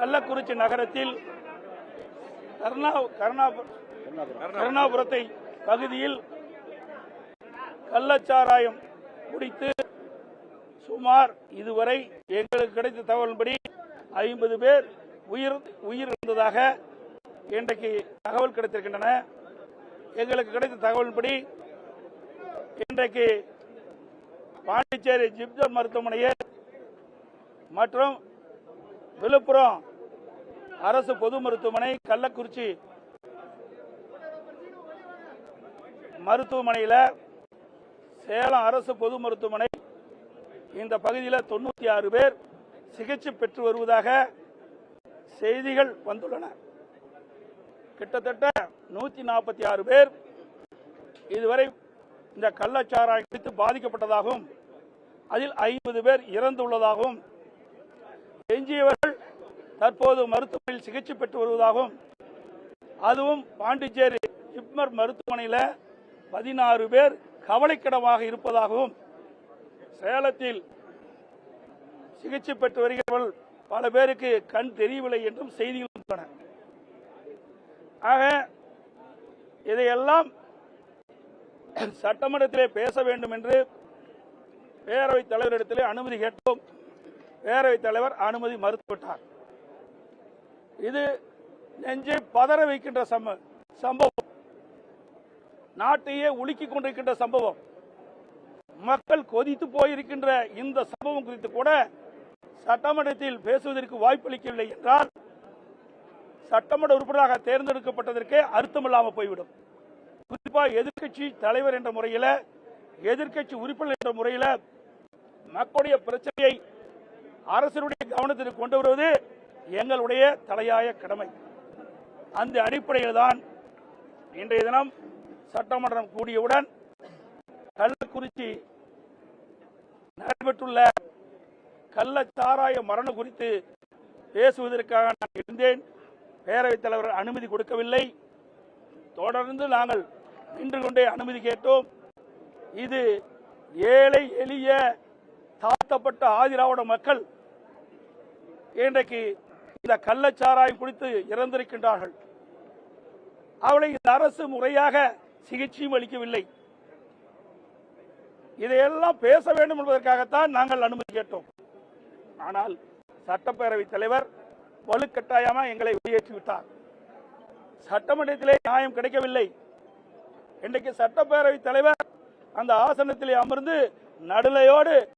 கள்ளக்குறிச்சி நகரத்தில் கருணாபுரத்தை பகுதியில் கள்ளச்சாராயம் குடித்து சுமார் இதுவரை எங்களுக்கு கிடைத்த தகவலின்படி ஐம்பது பேர் உயிர் உயிர் இருந்ததாக இன்றைக்கு தகவல் கிடைத்திருக்கின்றன. எங்களுக்கு கிடைத்த தகவலின்படி இன்றைக்கு பாண்டிச்சேரி ஜிப்ஜர் மருத்துவமனையில் மற்றும் விழுப்புரம் அரசு பொது மருத்துவமனை கள்ளக்குறிச்சி மருத்துவமனையில் சேலம் அரசு பொது மருத்துவமனை இந்த பகுதியில் தொண்ணூற்றி ஆறு பேர் சிகிச்சை பெற்று வருவதாக செய்திகள் வந்துள்ளன. கிட்டத்தட்ட நூற்றி நாற்பத்தி ஆறு பேர் இதுவரை இந்த கள்ளச்சாராயம் குறித்து பாதிக்கப்பட்டதாகவும் அதில் ஐம்பது பேர் இறந்துள்ளதாகவும் எஞ்சியவர்கள் தற்போது மருத்துவமனையில் சிகிச்சை பெற்று வருவதாகவும் அதுவும் பாண்டிச்சேரி ஜிப்மர் மருத்துவமனையில் பதினாறு பேர் கவலைக்கிடமாக இருப்பதாகவும் சேலத்தில் சிகிச்சை பெற்று வருகிறவர்கள் பல பேருக்கு கண் தெரியவில்லை என்றும் செய்திகள் உள்ளன ஆக இதையெல்லாம் சட்டமன்றத்திலே பேச வேண்டும் என்று பேரவைத் தலைவரிடத்திலே அனுமதி கேட்டோம். பேரவைத் தலைவர் அனுமதி மறுத்துவிட்டார். இது நெஞ்சை பதற வைக்கின்ற சம்ப சம்பவம். நாட்டையே உலுக்கிக் கொண்டிருக்கின்ற சம்பவம். மக்கள் கொதித்து போயிருக்கின்ற இந்த சம்பவம் குறித்து கூட சட்டமன்றத்தில் பேசுவதற்கு வாய்ப்பளிக்கவில்லை என்றால் சட்டமன்ற உறுப்பினராக தேர்ந்தெடுக்கப்பட்டதற்கே அர்த்தமில்லாமல் போய்விடும். குறிப்பாக எதிர்க்கட்சி தலைவர் என்ற முறையில் எதிர்க்கட்சி உறுப்பினர் என்ற முறையில் மக்களுடைய பிரச்சனையை அரசனுடைய கவனத்திற்கு கொண்டு வருவது எங்களுடைய தலையாய கடமை. அந்த அடிப்படையில் தான் இன்றைய தினம் சட்டமன்றம் கூடியவுடன் கள்ளக்குறிச்சி நடைபெற்றுள்ள கள்ளச்சாராய மரணம் குறித்து பேசுவதற்காக நான் இருந்தேன். பேரவைத் தலைவர் அனுமதி கொடுக்கவில்லை. தொடர்ந்து நாங்கள் நின்று கொண்டே அனுமதி கேட்டோம். இது ஏழை எளிய தாழ்த்தப்பட்ட ஆதிராவிட மக்கள் இன்றைக்கு இந்த கள்ளச்சாராயம் குடித்து இறந்திருக்கின்றார்கள். அவளை இந்த அரசு முறையாக சிகிச்சையும் அளிக்கவில்லை. இதையெல்லாம் பேச வேண்டும் என்பதற்காகத்தான் நாங்கள் அனுமதி கேட்டோம். ஆனால் சட்டப்பேரவைத் தலைவர் வலுக்கட்டாயமா எங்களை வெளியேற்றி விட்டார். சட்டமன்றத்திலே நியாயம் கிடைக்கவில்லை. இன்றைக்கு சட்டப்பேரவைத் தலைவர் அந்த ஆசனத்திலே அமர்ந்து நடுலையோடு